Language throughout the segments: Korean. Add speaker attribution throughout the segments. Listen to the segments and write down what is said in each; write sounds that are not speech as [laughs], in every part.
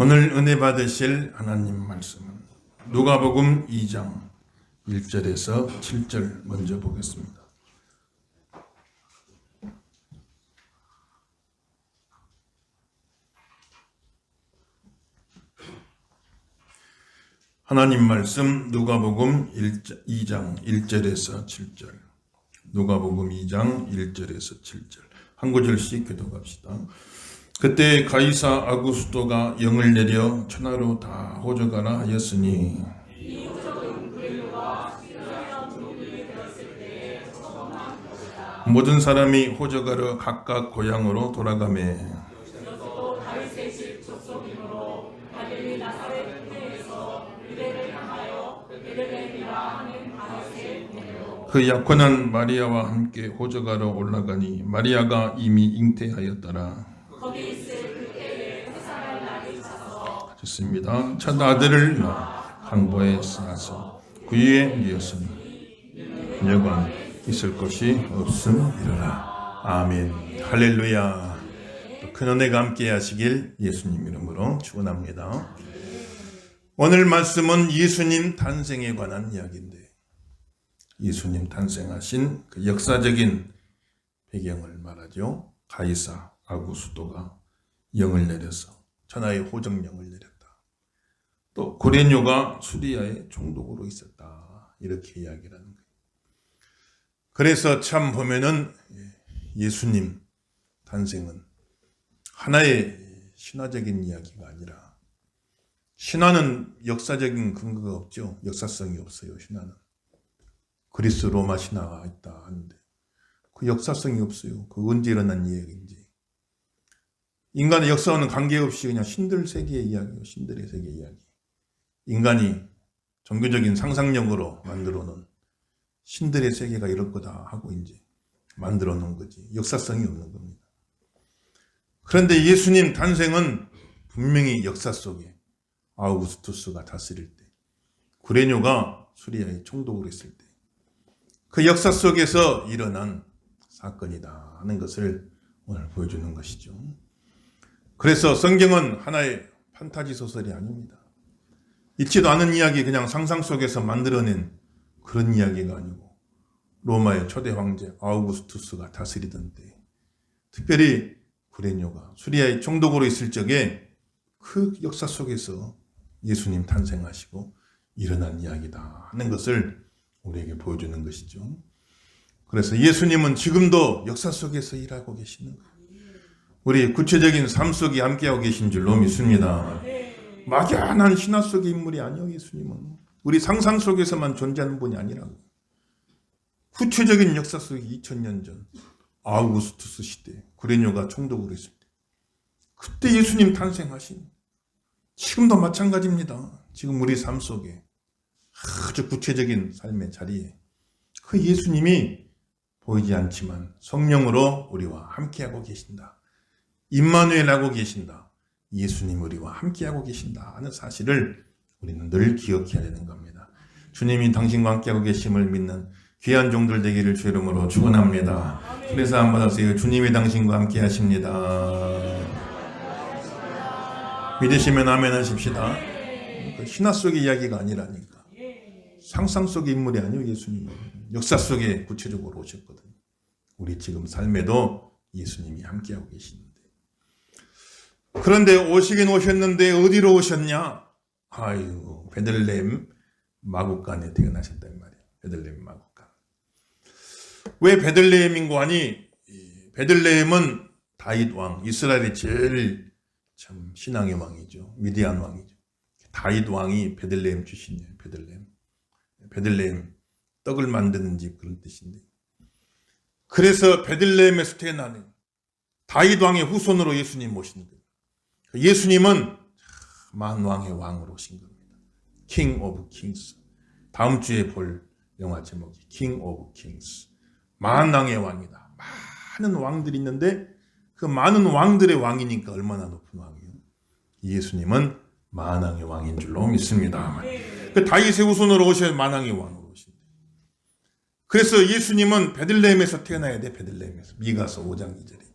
Speaker 1: 오늘 은혜 받으실 하나님 말씀은 누가복음 2장 1절에서 7절 먼저 보겠습니다. 하나님 말씀 누가복음 2장 1절에서 7절 누가복음 2장 1절에서 7절 한 구절씩 교독합시다. 그때 가이사 아구스토가 영을 내려 천하로 다 호적하라 하였으니 모든 사람이 호적하러 각각 고향으로 돌아가매 그 약혼한 마리아와 함께 호적하러 올라가니 마리아가 이미 잉태하였더라. 좋습니다. 첫 아들을 항보에 쌓아서 구유에 누였으니 여관 있을 것이 없음이로라. 아멘. 할렐루야. 큰 은혜가 함께 하시길 예수님 이름으로 축원합니다. 오늘 말씀은 예수님 탄생에 관한 이야기인데 예수님 탄생하신 그 역사적인 배경을 말하죠. 가이사 아구수도가 영을 내려서 천하의 호정령을 내렸다. 또 고레뇨가 수리아의 총독으로 있었다. 이렇게 이야기를 하는 거예요. 그래서 참 보면은 예수님 탄생은 하나의 신화적인 이야기가 아니라 신화는 역사적인 근거가 없죠. 역사성이 없어요. 신화는. 그리스 로마 신화가 있다 하는데 그 역사성이 없어요. 그 언제 일어난 이야기인지. 인간의 역사와는 관계없이 그냥 신들 세계의 이야기예요. 신들의 세계 이야기. 인간이 종교적인 상상력으로 만들어 놓은 신들의 세계가 이럴 거다 하고 이제 만들어 놓은 거지. 역사성이 없는 겁니다. 그런데 예수님 탄생은 분명히 역사 속에 아우구스투스가 다스릴 때, 구레뇨가 수리아의 총독으로 있을 때, 그 역사 속에서 일어난 사건이다 하는 것을 오늘 보여주는 것이죠. 그래서 성경은 하나의 판타지 소설이 아닙니다. 있지도 않은 이야기 그냥 상상 속에서 만들어낸 그런 이야기가 아니고 로마의 초대 황제 아우구스투스가 다스리던 때 특별히 구레뇨가 수리아의 총독으로 있을 적에 그 역사 속에서 예수님 탄생하시고 일어난 이야기다 하는 것을 우리에게 보여주는 것이죠. 그래서 예수님은 지금도 역사 속에서 일하고 계시는 거예요. 우리 구체적인 삶 속에 함께하고 계신 줄로 믿습니다. 막연한 신화 속의 인물이 아니요 예수님은. 우리 상상 속에서만 존재하는 분이 아니라고. 구체적인 역사 속에 2000년 전 아우구스투스 시대 구레뇨가 총독으로 있을 때 그때 예수님 탄생하신 지금도 마찬가지입니다. 지금 우리 삶 속에 아주 구체적인 삶의 자리에 그 예수님이 보이지 않지만 성령으로 우리와 함께하고 계신다. 임마누엘하고 계신다. 예수님 우리와 함께하고 계신다 하는 사실을 우리는 늘 기억해야 되는 겁니다. 주님이 당신과 함께하고 계심을 믿는 귀한 종들 되기를 주 이름으로 축원합니다. 그래서 한번 하세요. 주님이 당신과 함께 하십니다. 믿으시면 아멘 하십시다. 그 신화 속의 이야기가 아니라니까. 상상 속의 인물이 아니요 예수님은 역사 속에 구체적으로 오셨거든요. 우리 지금 삶에도 예수님이 함께하고 계시는데. 그런데 오시긴 오셨는데 어디로 오셨냐? 아유 베들레헴 마국간에 태어나셨단 말이에요. 베들레헴 마국간. 왜 베들레헴인고 하니 베들레헴은 다윗 왕 이스라엘의 제일 참 신앙의 왕이죠. 위대한 왕이죠. 다윗 왕이 베들레헴 출신이에요. 베들레헴. 베들레헴 떡을 만드는 집 그런 뜻인데. 그래서 베들레헴에서 태어나는 다윗 왕의 후손으로 예수님 모신 거예요. 예수님은 만왕의 왕으로 오신 겁니다. King of. 다음 주에 볼 영화 제목이 King of. 만왕의 왕이다. 많은 왕들이 있는데 그 많은 왕들의 왕이니까 얼마나 높은 왕이에요. 예수님은 만왕의 왕인 줄로 믿습니다. 그 다윗의 후손으로 오셔야 만왕의 왕으로 오신다. 그래서 예수님은 베들레헴에서 태어나야 돼. 베들레헴에서 미가서 5장 2절에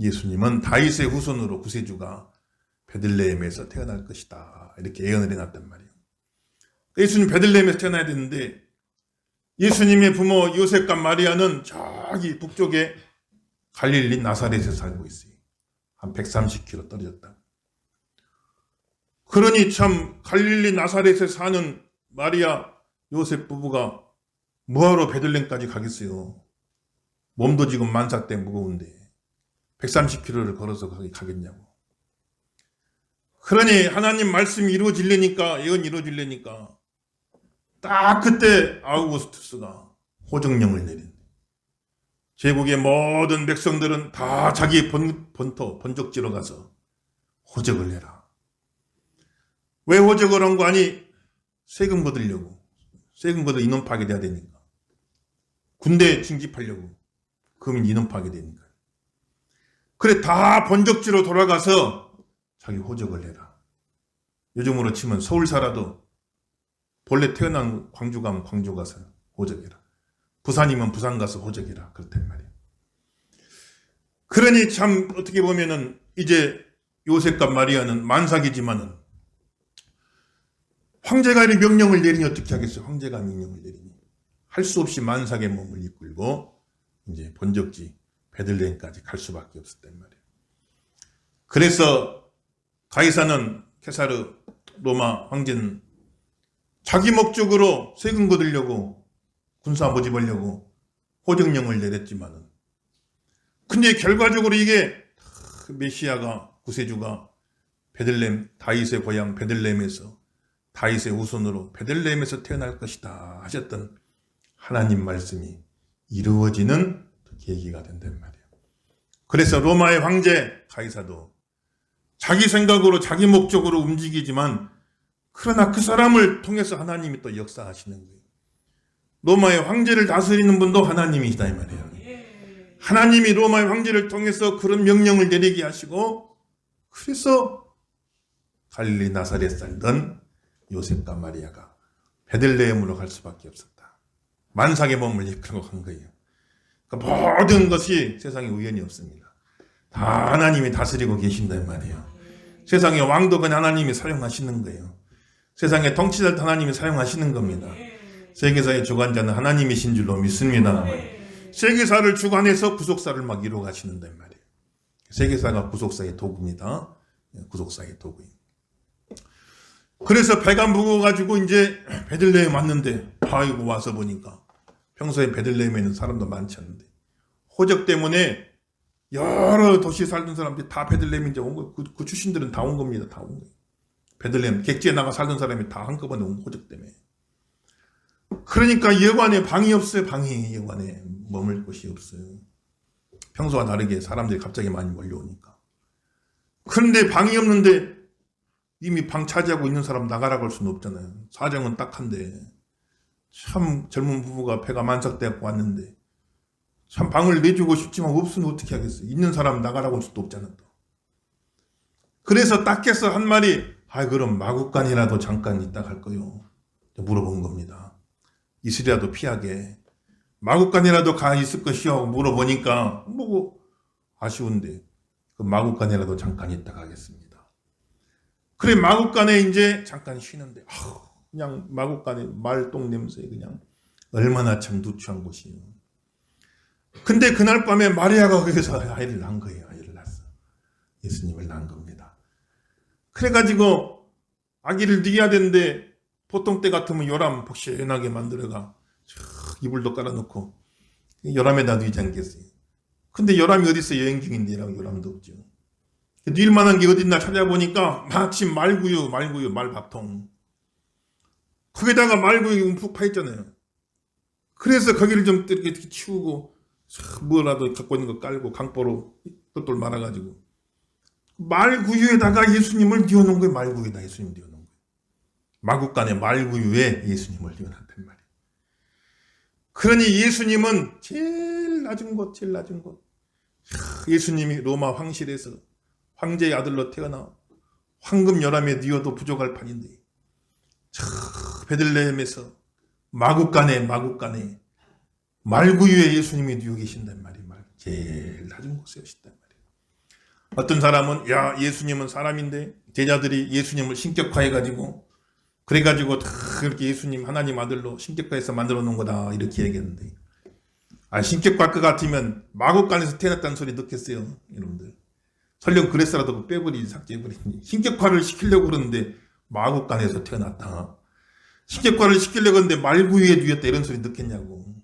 Speaker 1: 예수님은 다윗의 후손으로 구세주가 베들레헴에서 태어날 것이다. 이렇게 예언을 해놨단 말이에요. 예수님 베들레헴에서 태어나야 되는데 예수님의 부모 요셉과 마리아는 저기 북쪽에 갈릴리 나사렛에 살고 있어요. 한 130km 떨어졌다. 그러니 참 갈릴리 나사렛에 사는 마리아 요셉 부부가 뭐하러 베들렘까지 가겠어요. 몸도 지금 만사 때 무거운데 130km를 걸어서 거기 가겠냐고. 그러니 하나님 말씀이 이루어질래니까 예언 이루어질래니까 딱 그때 아우구스투스가 호정령을 내린대. 제국의 모든 백성들은 다 자기 본, 본토, 본적지로 가서 호적을 해라. 왜 호적을 한 거 아니? 세금 거두려고. 세금 거두 인원 파괴돼야 되니까. 군대 징집하려고. 그러면 인원 파괴되니까. 그래, 다 본적지로 돌아가서 자기 호적을 해라. 요즘으로 치면 서울 살아도 본래 태어난 광주 가면 광주 가서 호적해라. 부산이면 부산 가서 호적해라. 그렇단 말이에요. 그러니 참 어떻게 보면은 이제 요셉과 마리아는 만삭이지만은 황제가 이 명령을 내리니 어떻게 하겠어요? 황제가 명령을 내리니 할 수 없이 만삭의 몸을 이끌고 이제 본적지 베들레헴까지 갈 수밖에 없었단 말이에요. 그래서 가이사는 케사르 로마 황제는 자기 목적으로 세금 거두려고 군사 모집하려고 호정령을 내렸지만은 근데 결과적으로 이게 메시아가 구세주가 베들렘 다윗의 고향 베들렘에서 다윗의 후손으로 베들렘에서 태어날 것이다 하셨던 하나님 말씀이 이루어지는 계기가 된단 말이에요. 그래서 로마의 황제 가이사도 자기 생각으로 자기 목적으로 움직이지만 그러나 그 사람을 통해서 하나님이 또 역사하시는 거예요. 로마의 황제를 다스리는 분도 하나님이시다 이 말이에요. 하나님이 로마의 황제를 통해서 그런 명령을 내리게 하시고 그래서 갈릴리 나사렛 살던 요셉과 마리아가 베들레헴으로 갈 수밖에 없었다. 만삭의 몸을 이끌고 간 거예요. 그러니까 모든 것이 세상에 우연이 없습니다. 다 하나님이 다스리고 계신단 말이에요. 세상의 왕도 그냥 하나님이 사용하시는 거예요. 세상의 통치자 하나님이 사용하시는 겁니다. 세계사의 주관자는 하나님이신 줄로 믿습니다. 세계사를 주관해서 구속사를 막 이루어 가시는단 말이에요. 세계사가 구속사의 도구입니다. 구속사의 도구입니다. 그래서 배가 무거워가지고 이제 베들레헴 왔는데 아이고 와서 보니까 평소에 베들레헴에는 사람도 많지 않은데 호적 때문에 여러 도시에 살던 사람들이 다 베들레헴 이제 온 거, 그, 그 출신들은 다 온 겁니다. 다 온 거예요. 베들레헴 객지에 나가 살던 사람이 다 한꺼번에 온 호적 때문에. 그러니까 여관에 방이 없어요. 방이 여관에 머물 곳이 없어요. 평소와 다르게 사람들이 갑자기 많이 몰려오니까. 그런데 방이 없는데 이미 방 차지하고 있는 사람 나가라고 할 수는 없잖아요. 사정은 딱한데 참 젊은 부부가 배가 만삭돼갖고 왔는데 참 방을 내주고 싶지만 없으면 어떻게 하겠어요. 있는 사람 나가라고 할 수도 없잖아 또. 그래서 딱해서 한 말이 아 그럼 마국간이라도 잠깐 있다 갈 거요. 물어본 겁니다. 있으리라도 피하게 마국간이라도 가 있을 것이요 물어보니까 뭐 아쉬운데 그 마국간이라도 잠깐 있다 가겠습니다. 그래 마국간에 이제 잠깐 쉬는데 아우, 그냥 마국간에 말똥 냄새 그냥 얼마나 참 누추한 곳이에요. 근데 그날 밤에 마리아가 거기서 아이를 낳은 거예요. 아이를 낳았어. 예수님을 낳은 겁니다. 그래가지고 아기를 뉘어야 되는데 보통 때 같으면 요람 복시연하게 만들어가 이불도 깔아놓고 요람에다 뉘지 않겠어요. 근데 요람이 어딨어 여행 중인데 요람도 없죠. 닐 만한 게 어딨나 찾아보니까 마침 말구유, 말구유, 말밥통. 거기다가 말구유 움푹 파 있잖아요. 그래서 거기를 좀 이렇게 치우고 뭐라도 갖고 있는 거 깔고 강보로 똘똘 말아가지고 말구유에다가 예수님을 띄워놓은 거예요. 말구유에다 예수님 띄워놓은 거예요. 마국간에 말구유에 예수님을 띄워놨단 말이에요. 그러니 예수님은 제일 낮은 곳, 제일 낮은 곳. 예수님이 로마 황실에서 황제의 아들로 태어나 황금 열함에 뉘어도 부족할 판인데 저 베들레헴에서 마국간에 마국간에 말구유에 예수님이 뉘어 계신단 말이 말 제일 낮은 곳에 오신단 말이에요. 어떤 사람은 야 예수님은 사람인데 제자들이 예수님을 신격화해가지고 그래가지고 다 그렇게 예수님 하나님 아들로 신격화해서 만들어 놓은 거다 이렇게 얘기했는데. 아 신격화 것 같으면 마국간에서 태어났다는 소리 넣겠어요 여러분들. 설령 그랬어라도 빼버리 삭제해버리니 신격화를 시키려고 그러는데 마국간에서 태어났다 신격화를 시키려고 하는데 말구유에 누였다 이런 소리 넣겠냐고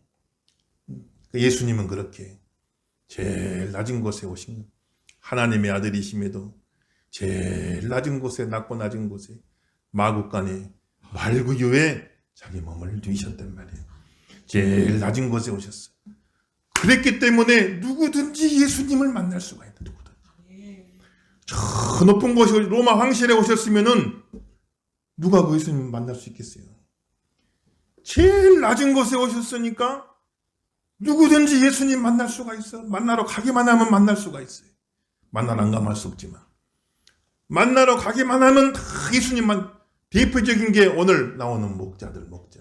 Speaker 1: 예수님은 그렇게 제일 낮은 곳에 오신 하나님의 아들이심에도 제일 낮은 곳에 낮고 낮은 곳에 마국간에 말구유에 자기 몸을 누이셨단 말이에요. 제일 낮은 곳에 오셨어요. 그랬기 때문에 누구든지 예수님을 만날 수가 있다. 누구든. 저 높은 곳에 로마 황실에 오셨으면은 누가 그 예수님 만날 수 있겠어요? 제일 낮은 곳에 오셨으니까 누구든지 예수님 만날 수가 있어. 만나러 가기만 하면 만날 수가 있어요. 만나러 안 가면 할 수 없지만. 만나러 가기만 하면 다 예수님만 대표적인 게 오늘 나오는 목자들 목자.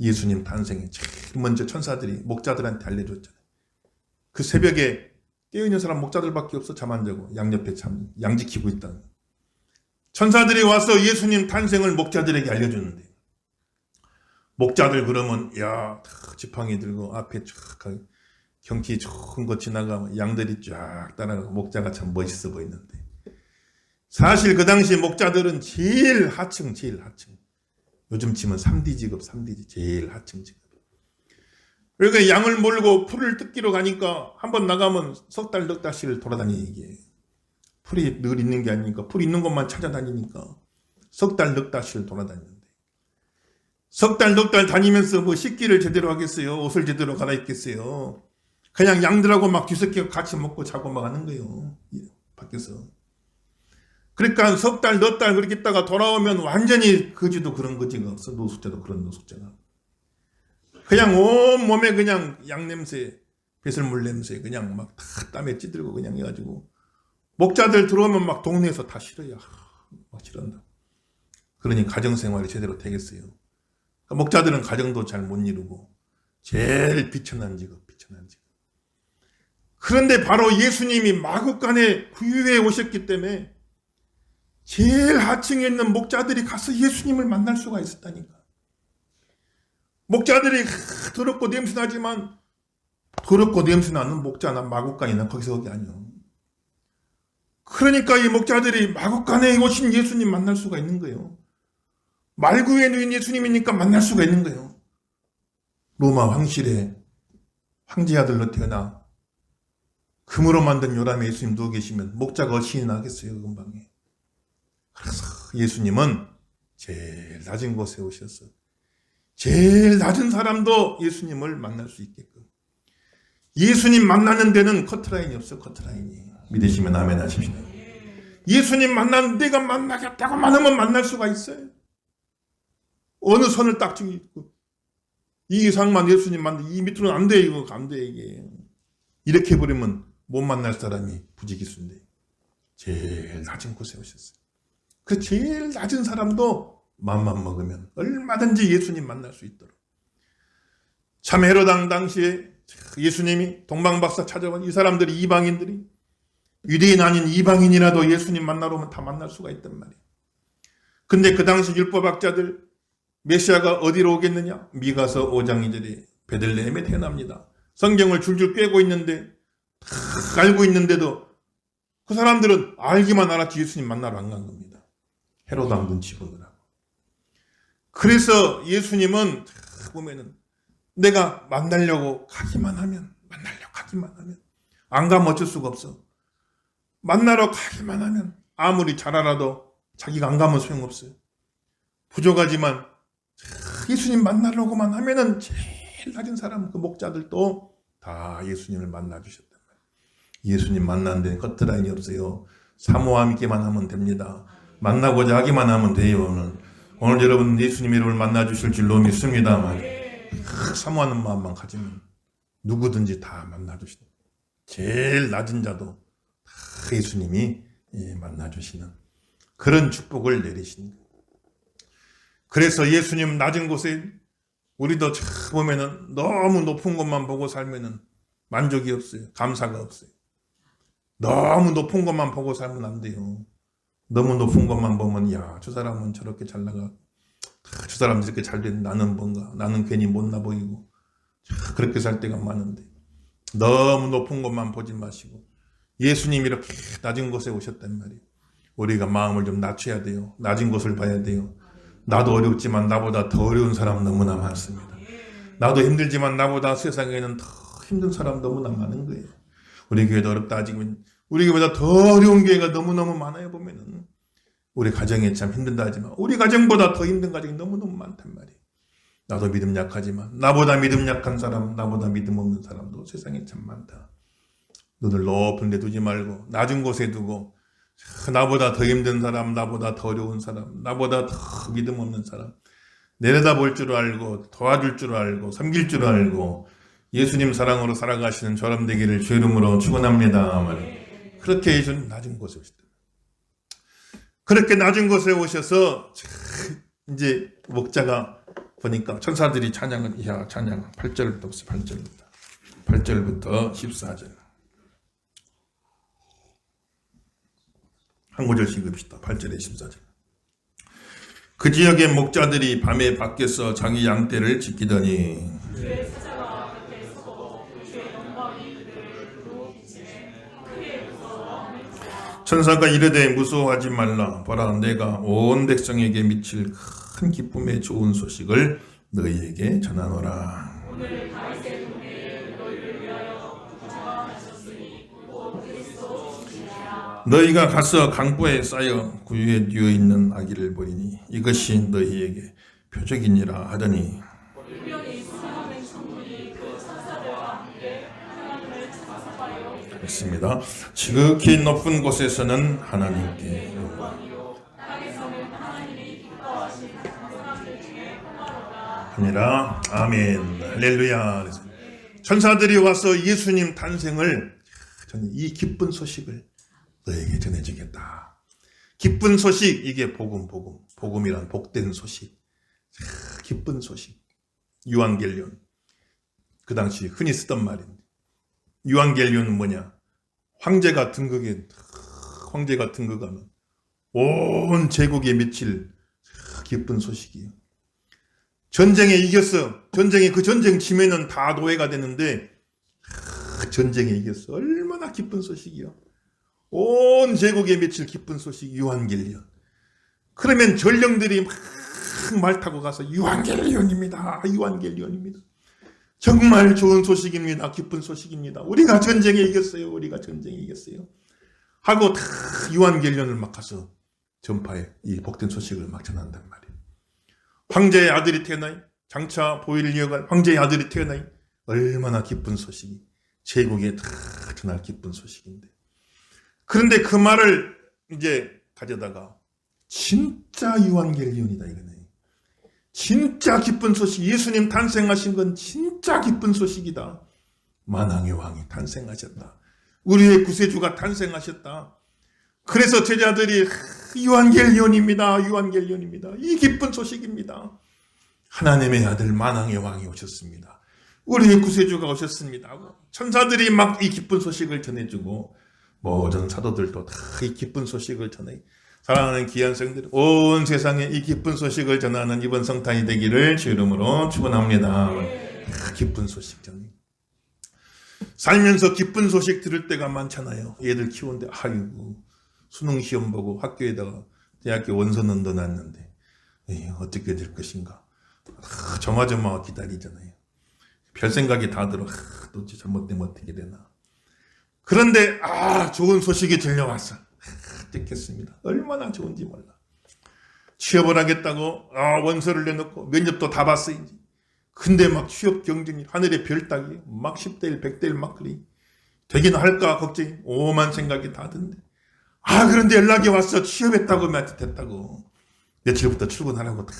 Speaker 1: 예수님 탄생에 제일 먼저 천사들이 목자들한테 알려줬잖아요. 그 새벽에 깨어있는 사람 목자들밖에 없어 잠 안 자고 양 옆에 참 양 지키고 있다. 천사들이 와서 예수님 탄생을 목자들에게 알려주는데 목자들 그러면 야 지팡이 들고 앞에 쫙 경치 좋은 거 지나가면 양들이 쫙 따라가고 목자가 참 멋있어 보이는데. 사실 그 당시 목자들은 제일 하층 제일 하층. 요즘 치면 3D 직업 3D 제일 하층 직업. 그러니까 양을 몰고 풀을 뜯기로 가니까 한 번 나가면 석 달 넉 달씩 돌아다니는 이게. 풀이 늘 있는 게 아니니까 풀 있는 곳만 찾아다니니까 석 달 넉 달씩 돌아다니는데 석 달 넉 달 다니면서 뭐 식기를 제대로 하겠어요 옷을 제대로 갈아입겠어요 그냥 양들하고 막 뒤섞여 같이 먹고 자고 막 하는 거예요 밖에서 그러니까 석 달, 넉 달 그렇게 있다가 돌아오면 완전히 거지도 그런 없어. 노숙자도 그런 노숙자가. 그냥 온 몸에 그냥 양 냄새, 배설물 냄새 그냥 막 다 땀에 찌들고 그냥 해가지고 목자들 들어오면 막 동네에서 다 싫어요. 막 싫어한다. 그러니 가정생활이 제대로 되겠어요. 그러니까 목자들은 가정도 잘 못 이루고 제일 비천한 직업, 비천한 직업. 그런데 바로 예수님이 마국간에 후유에 오셨기 때문에 제일 하층에 있는 목자들이 가서 예수님을 만날 수가 있었다니까. 목자들이 더럽고 냄새나지만 더럽고 냄새나는 목자나 마국간이나 거기서 거기 아니요. 그러니까 이 목자들이 마국간에 오신 예수님 만날 수가 있는 거예요. 말구에 누인 예수님이니까 만날 수가 있는 거예요. 로마 황실에 황제 아들로 태어나 금으로 만든 요람에 예수님 누워 계시면 목자가 어찌 나겠어요, 금방에. 그래서 예수님은 제일 낮은 곳에 오셔서 제일 낮은 사람도 예수님을 만날 수 있게끔 예수님 만나는 데는 커트라인이 없어 커트라인이 믿으시면 아멘 하십시오 예수님 만나는 데가 만나겠다고 만 하면 만날 수가 있어요 어느 선을 딱 찍고 이 이상만 예수님 만나 이 밑으로는 안 돼 이거 안 돼 이게 이렇게 해버리면 못 만날 사람이 부지기수인데 제일 낮은 곳에 오셨어요 그 제일 낮은 사람도 맘만 먹으면 얼마든지 예수님 만날 수 있도록. 참 헤로당 당시에 예수님이 동방박사 찾아온 이 사람들이 이방인들이 유대인 아닌 이방인이라도 예수님 만나러 오면 다 만날 수가 있단 말이에요. 근데 그 당시 율법학자들 메시아가 어디로 오겠느냐? 미가서 5장 2절에 베들레헴에 태어납니다. 성경을 줄줄 꿰고 있는데 다 알고 있는데도 그 사람들은 알기만 알았지 예수님 만나러 안 간 겁니다. 헤로당 눈치 보느라고. 그래서 예수님은 보면은 내가 만나려고 가기만 하면 만나려고 가기만 하면 안 가면 어쩔 수가 없어. 만나러 가기만 하면 아무리 잘 알아도 자기가 안 가면 소용없어요. 부족하지만 예수님 만나려고만 하면은 제일 낮은 사람 그 목자들도 다 예수님을 만나 주셨단 말이에요. 예수님 데는 커트라인이 없어요. 사모와 함께만 하면 됩니다. 만나고자 하기만 하면 돼요. 오늘, 오늘 여러분 예수님 이름을 만나 주실 줄로 믿습니다. 사모하는 마음만 가지면 누구든지 다 만나 주시는 제일 낮은 자도 다 예수님이 예, 만나 주시는 그런 축복을 내리신 그래서 예수님 낮은 곳에 우리도 보면은 너무 높은 곳만 보고 살면은 만족이 없어요. 감사가 없어요. 너무 높은 것만 보고 살면 안 돼요. 너무 높은 것만 보면 야 저 사람은 저렇게 잘 나가 아, 저 사람 이렇게 잘 된 나는 뭔가 나는 괜히 못나 보이고 참 그렇게 살 때가 많은데 너무 높은 것만 보지 마시고 예수님이 이렇게 낮은 곳에 오셨단 말이에요. 우리가 마음을 좀 낮춰야 돼요. 낮은 곳을 봐야 돼요. 나도 어렵지만 나보다 더 어려운 사람 너무나 많습니다. 나도 힘들지만 나보다 세상에는 더 힘든 사람 너무나 많은 거예요. 우리 교회도 어렵다 하지만 우리 교회보다 더 어려운 교회가 너무너무 많아요 보면은 우리 가정에 참 힘든다 하지만 우리 가정보다 더 힘든 가정이 너무너무 많단 말이에요. 나도 믿음 약하지만 나보다 믿음 약한 사람, 나보다 믿음 없는 사람도 세상에 참 많다. 눈을 높은 데 두지 말고 낮은 곳에 두고 나보다 더 힘든 사람, 나보다 더 어려운 사람, 나보다 더 믿음 없는 사람 내려다 볼 줄 알고 도와줄 줄 알고 섬길 줄 알고 예수님 사랑으로 살아가시는 저람 되기를 주 이름으로 축원합니다. 말이에요. 그렇게 예수님 낮은 곳에 오셨다. 그렇게 낮은 곳에 오셔서 이제 목자가 보니까 천사들이 찬양을 야 찬양 8절부터 8절부터 8절부터 14절 한 구절씩 읽읍시다. 8절에 14절. 그 지역의 목자들이 밤에 밖에서 자기 양떼를 지키더니 천사가 이르되 무서워하지 말라. 보라 내가 온 백성에게 미칠 큰 기쁨의 좋은 소식을 너희에게 전하노라 너희가 가서 강보에 쌓여 구유에 뉘어 있는 아기를 보리니 이것이 너희에게 표적이니라 하더니 있습니다. 지극히 높은 곳에서는 하나님께. 아니라 아멘 할렐루야 천사들이 와서 예수님 탄생을 저는 이 기쁜 소식을 너에게 전해주겠다. 기쁜 소식 이게 복음 복음 복음이란 복된 소식 기쁜 소식 유한겔리온 그 당시 흔히 쓰던 말인데 유한겔리온은 뭐냐 황제가 등극에 황제가 등극하면 온 제국에 미칠 기쁜 소식이에요. 전쟁에 이겼어. 전쟁에 그 전쟁 치면은 다 노예가 되는데 전쟁에 이겼어. 얼마나 기쁜 소식이요. 온 제국에 미칠 기쁜 소식 유한겔리온. 그러면 전령들이 막 말 타고 가서 유한겔리온입니다. 유한겔리온입니다. 정말 좋은 소식입니다. 기쁜 소식입니다. 우리가 전쟁에 이겼어요. 우리가 전쟁에 이겼어요. 하고 다 유한겔리온을 막 가서 전파에 이 복된 소식을 막 전한단 말이에요. 황제의 아들이 태어나이 장차 보위를 이어갈 황제의 아들이 태어나이 얼마나 기쁜 소식이 제국에 다 전할 기쁜 소식인데 그런데 그 말을 이제 가져다가 진짜 유한겔리온이다 이거네. 진짜 기쁜 소식, 예수님 탄생하신 건 진짜 기쁜 소식이다. 만왕의 왕이 탄생하셨다. 우리의 구세주가 탄생하셨다. 그래서 제자들이 유한겔리온입니다. 유한겔리온입니다. 이 기쁜 소식입니다. 하나님의 아들 만왕의 왕이 오셨습니다. 우리의 구세주가 오셨습니다. 천사들이 막 이 기쁜 소식을 전해주고 모든 사도들도 다 이 기쁜 소식을 전해 사랑하는 귀한 성들 온 세상에 이 기쁜 소식을 전하는 이번 성탄이 되기를 주 이름으로 축원합니다. 기쁜 소식 전해. 살면서 기쁜 소식 들을 때가 많잖아요. 얘들 키우는데 아이고 수능 시험 보고 학교에다가 대학교 원서는 넣어놨는데 에이, 어떻게 될 것인가. 아, 조마조마 기다리잖아요. 별 생각이 다 들어. 아, 도대체 잘못되면 어떻게 되나. 그런데 아 좋은 소식이 들려왔어. 듣겠습니다. 얼마나 좋은지 몰라. 취업을 하겠다고 아, 원서를 내놓고 면접도 다 봤어 이제. 근데 막 취업 경쟁이 하늘의 별 따기 막 10대 1, 100대 1막 그리. 되긴 할까 걱정이 오만 생각이 다 든데. 아 그런데 연락이 왔어 취업했다고 나한테 됐다고. 며칠부터 출근하라고 다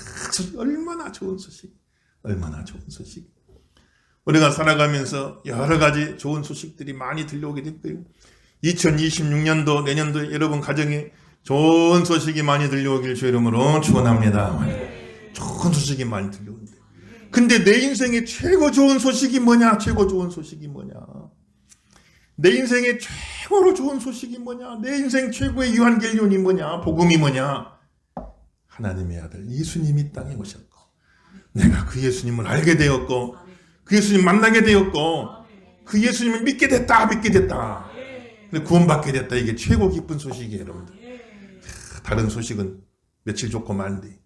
Speaker 1: 얼마나 좋은 소식. 얼마나 좋은 소식. 우리가 살아가면서 여러 가지 좋은 소식들이 많이 들려오게 될 거예요. 2026년도 내년도 여러분 가정에 좋은 소식이 많이 들려오길 주 이름으로 축원합니다. 좋은 소식이 많이 들려오는데. 근데 내 인생의 최고 좋은 소식이 뭐냐? 최고 좋은 소식이 뭐냐? 내 인생의 최고로 좋은 소식이 뭐냐? 내 인생 최고의 유한결론이 뭐냐? 복음이 뭐냐? 하나님의 아들 예수님이 땅에 오셨고 내가 그 예수님을 알게 되었고 그 예수님 만나게 되었고 그 예수님을 믿게 됐다 믿게 됐다. 구원받게 됐다. 이게 최고 기쁜 소식이에요 여러분들. 다른 소식은 며칠 좋고 만데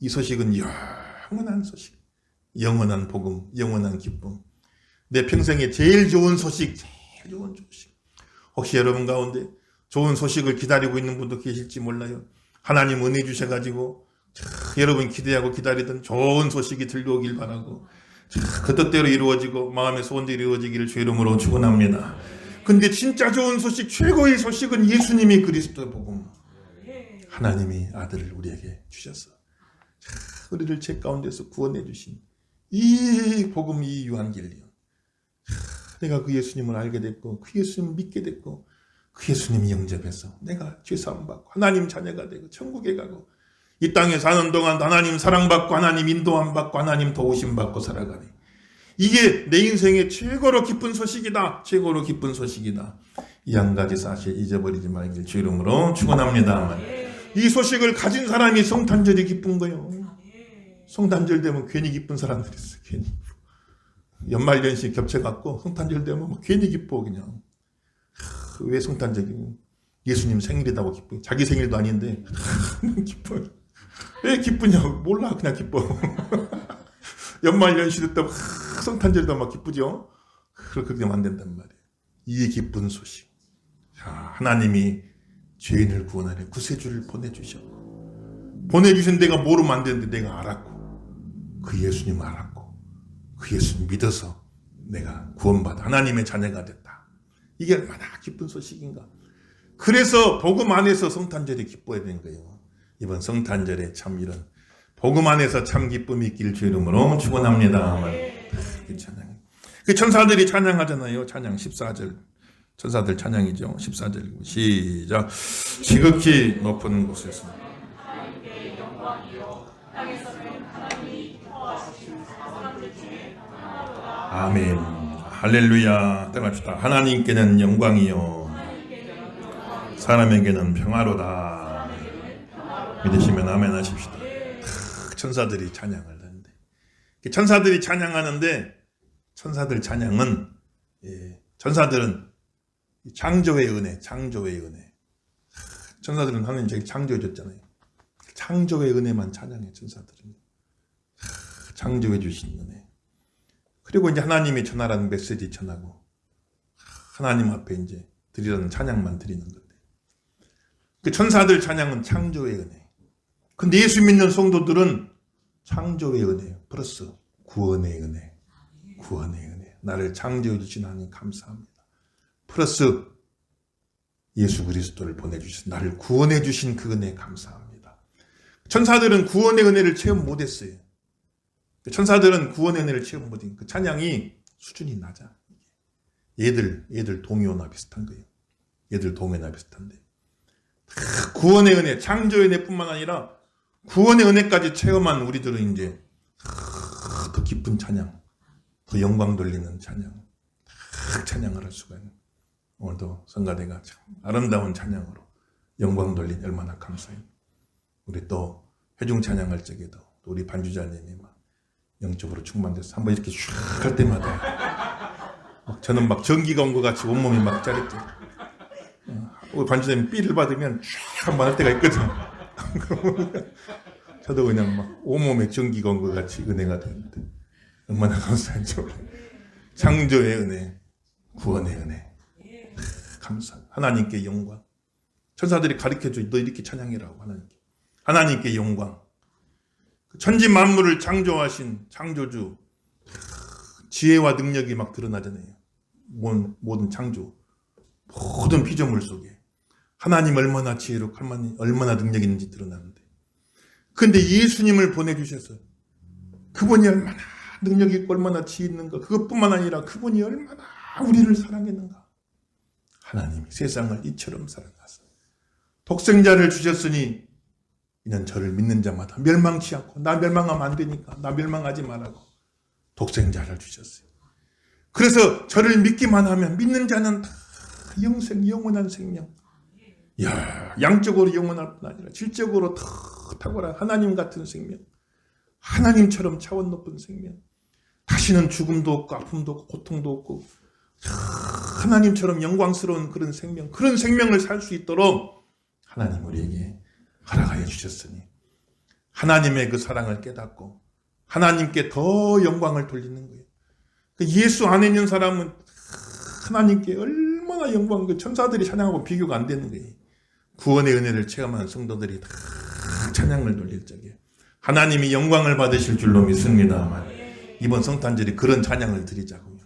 Speaker 1: 이 소식은 영원한 소식. 영원한 복음 영원한 기쁨. 내 평생에 제일 좋은 소식 제일 좋은 소식. 혹시 여러분 가운데 좋은 소식을 기다리고 있는 분도 계실지 몰라요. 하나님 은혜 주셔가지고 참 여러분 기대하고 기다리던 좋은 소식이 들려오길 바라고 참 그 뜻대로 이루어지고 마음의 소원대로 이루어지기를 주 이름으로 축원합니다. 근데 진짜 좋은 소식 최고의 소식은 예수님이 그리스도의 복음 하나님이 아들을 우리에게 주셨어. 참 우리를 죄 가운데서 구원해 주신 이 복음 이 유한길리요. 내가 그 예수님을 알게 됐고 그 예수님을 믿게 됐고 그 예수님이 영접해서 내가 죄사함 받고 하나님 자녀가 되고 천국에 가고 이 땅에 사는 동안 하나님 사랑받고 하나님 인도함 받고 하나님 도우심 받고 살아가니 이게 내 인생의 최고로 기쁜 소식이다. 최고로 기쁜 소식이다. 이 한 가지 사실 잊어버리지 말길 주 이름으로 축원합니다 이 소식을 가진 사람이 성탄절이 기쁜 거예요. 성탄절 되면 괜히 기쁜 사람들이 있어 괜히. 연말 연시 겹쳐 갖고 성탄절 되면 뭐 괜히 기뻐 그냥. 하, 왜 성탄절이? 예수님 생일이다고 기뻐 자기 생일도 아닌데. [laughs] 기뻐요 왜 기쁘냐고. 몰라 그냥 기뻐. [laughs] 연말연시 됐다 성탄절도 막 기쁘죠? 그렇게 되면 안 된단 말이에요. 이게 기쁜 소식. 자, 하나님이 죄인을 구원하려 구세주를 보내주셔. 보내주신 내가 모르면 안 되는데 내가 알았고 그 예수님 알았고 그 예수님 믿어서 내가 구원받아 하나님의 자녀가 됐다. 이게 얼마나 기쁜 소식인가. 그래서 복음 안에서 성탄절이 기뻐야 되는 거예요 이번 성탄절에 참 이런 복음 안에서 참 기쁨이 있길 주 이름으로 축원합니다. 그 천사들이 찬양하잖아요. 찬양 14절. 천사들 찬양이죠. 14절. 시작. 지극히 높은 곳에서 아멘. 할렐루야. 따라합시다. 하나님께는 영광이요. 사람에게는 평화로다. 믿으시면 아멘 하십시다. 크, 천사들이 찬양을 하는데 천사들이 찬양하는데 천사들 찬양은 예, 천사들은 창조의 은혜, 창조의 은혜. 크, 천사들은 하나님 저기 창조해 줬잖아요. 창조의 은혜만 찬양해 천사들은. 크, 창조해 주신 은혜. 그리고 이제 하나님이 전하라는 메시지 전하고 하나님 앞에 이제 드리라는 찬양만 드리는 건데. 그 천사들 찬양은 창조의 은혜. 근데 예수 믿는 성도들은 창조의 은혜 플러스 구원의 은혜. 구원의 은혜. 나를 창조해 주신 하나님 감사합니다. 플러스 예수 그리스도를 보내주신 나를 구원해 주신 그 은혜 감사합니다. 천사들은 구원의 은혜를 체험 못했어요. 천사들은 구원의 은혜를 체험 못한 그 찬양이 수준이 낮아. 얘들 얘들 동요나 비슷한 거예요. 얘들 동요나 비슷한데 구원의 은혜, 창조의 은혜뿐만 아니라 구원의 은혜까지 체험한 우리들은 이제 더 깊은 찬양, 더 영광 돌리는 찬양, 찬양을 할 수가 있는. 오늘도 성가대가 참 아름다운 찬양으로 영광 돌린 얼마나 감사해요. 우리 또 회중 찬양할 적에도 또 우리 반주자님이 막 영적으로 충만돼서 한번 이렇게 슉 할 때마다 막 저는 막 전기가 온 것 같이 온몸이 막 짜릿해. 우리 반주자님 삐를 받으면 쫙 한번 할 때가 있거든. [laughs] 저도 그냥 막 온몸에 전기가 온 것 같이 은혜가 되는데 얼마나 감사한지 창조의 은혜, 구원의 은혜. 감사. 하나님께 영광. 천사들이 가르쳐줘. 너 이렇게 찬양해라고 하나님께. 하나님께 영광. 천지 만물을 창조하신 창조주 지혜와 능력이 막 드러나잖아요. 모든 창조, 모든 피조물 속에 하나님 얼마나 지혜롭고 얼마나 능력 있는지 드러나는데. 근데 예수님을 보내주셔서 그분이 얼마나 능력 있고 얼마나 지혜 있는가 그것뿐만 아니라 그분이 얼마나 우리를 사랑했는가. 하나님이 세상을 이처럼 사랑하사 독생자를 주셨으니 이는 저를 믿는 자마다 멸망치 않고 나 멸망하면 안 되니까 나 멸망하지 말라고 독생자를 주셨어요. 그래서 저를 믿기만 하면 믿는 자는 다 영생, 영원한 생명. 야, 양적으로 영원할 뿐 아니라 질적으로 더 탁월한 하나님 같은 생명. 하나님처럼 차원 높은 생명. 다시는 죽음도 없고 아픔도 없고 고통도 없고 하나님처럼 영광스러운 그런 생명, 그런 생명을 살 수 있도록 하나님 우리에게 허락하여 주셨으니 하나님의 그 사랑을 깨닫고 하나님께 더 영광을 돌리는 거예요. 그 예수 안에 있는 사람은 하나님께 얼마나 영광, 그 천사들이 찬양하고 비교가 안 되는 거예요. 구원의 은혜를 체험한 성도들이 다 찬양을 돌릴 적에 하나님이 영광을 받으실 줄로 믿습니다만 이번 성탄절이 그런 찬양을 드리자고요.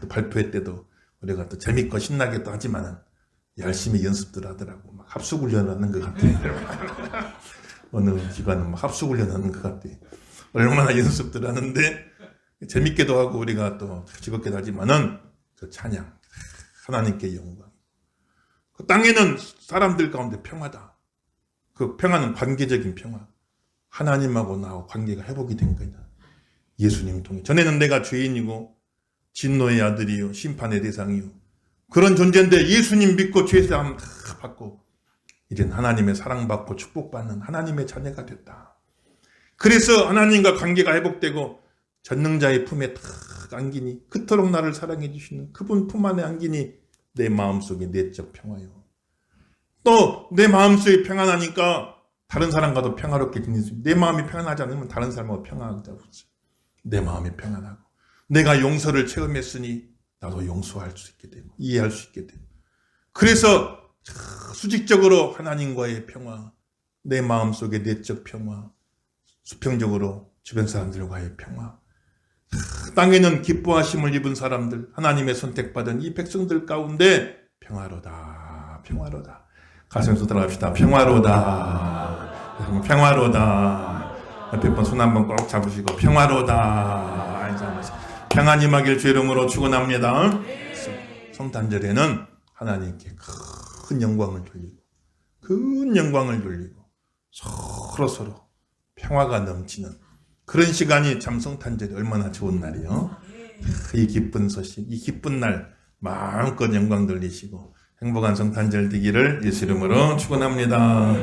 Speaker 1: 또 발표회 때도 우리가 또 재밌고 신나게 또 하지만은 열심히 연습들 하더라고. 막 합숙훈련 하는 것 같아. [laughs] 어느 기관은 막 합숙훈련 하는 것 같아. 얼마나 연습들 하는데 재밌게도 하고 우리가 또 즐겁게도 하지만은 그 찬양 하나님께 영광. 그 땅에는 사람들 가운데 평화다. 그 평화는 관계적인 평화. 하나님하고 나하고 관계가 회복이 된 거다. 예수님 통해. 전에는 내가 죄인이고 진노의 아들이요 심판의 대상이요 그런 존재인데 예수님 믿고 죄사함 다 받고 이젠 하나님의 사랑받고 축복받는 하나님의 자녀가 됐다. 그래서 하나님과 관계가 회복되고 전능자의 품에 탁 안기니 그토록 나를 사랑해 주시는 그분 품 안에 안기니 내 마음속에 내적 평화요. 또 내 마음속에 평안하니까 다른 사람과도 평화롭게 지낼 수 있는 내 마음이 평안하지 않으면 다른 사람하고 평안하지 않지. 내 마음이 평안하고 내가 용서를 체험했으니 나도 용서할 수 있게 되고 이해할 수 있게 되고 그래서 수직적으로 하나님과의 평화 내 마음속의 내적 평화 수평적으로 주변 사람들과의 평화 땅에는 기뻐하심을 입은 사람들 하나님의 선택받은 이 백성들 가운데 평화로다 평화로다. 가슴에서 들어갑시다. 평화로다. 평화로다. 옆에 분 한번 꼭 잡으시고 평화로다. 평안 임하길 주 이름으로 축원합니다. 성탄절에는 하나님께 큰 영광을 돌리고 큰 영광을 돌리고 서로 서로 평화가 넘치는 그런 시간이 참 성탄절이 얼마나 좋은 날이요. 이 기쁜 소식, 이 기쁜 날 마음껏 영광 돌리시고 행복한 성탄절 되기를 예수 이름으로 축원합니다.